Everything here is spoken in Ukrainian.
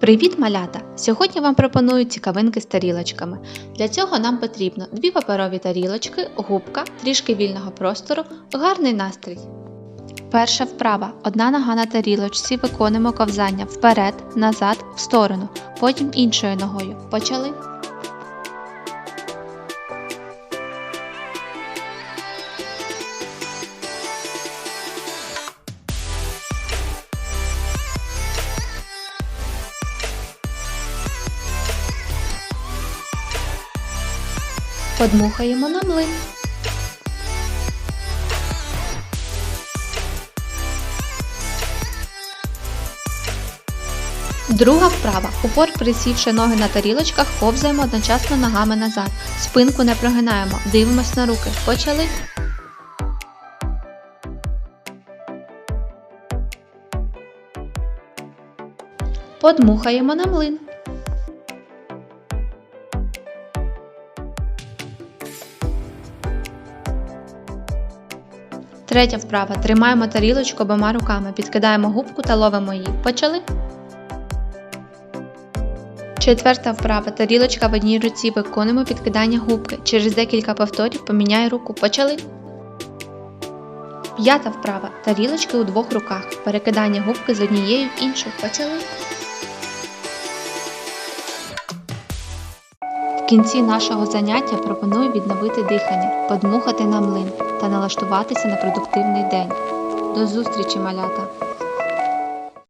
Привіт, малята! Сьогодні вам пропоную цікавинки з тарілочками. Для цього нам потрібно дві паперові тарілочки, губка, трішки вільного простору, гарний настрій. Перша вправа. Одна нога на тарілочці, виконуємо ковзання вперед, назад, в сторону, потім іншою ногою. Почали. Подмухаємо на млин. Друга вправа. Упор присівши ноги на тарілочках, ковзаємо одночасно ногами назад. Спинку не прогинаємо. Дивимось на руки. Почали. Подмухаємо на млин. Третя вправа. Тримаємо тарілочку обома руками, підкидаємо губку та ловимо її. Почали. Четверта вправа. Тарілочка в одній руці виконуємо підкидання губки. Через декілька повторів поміняй руку. Почали. П'ята вправа. Тарілочки у двох руках. Перекидання губки з однієї в іншу. Почали. Кінці нашого заняття пропоную відновити дихання, подмухати на млин та налаштуватися на продуктивний день. До зустрічі, малята!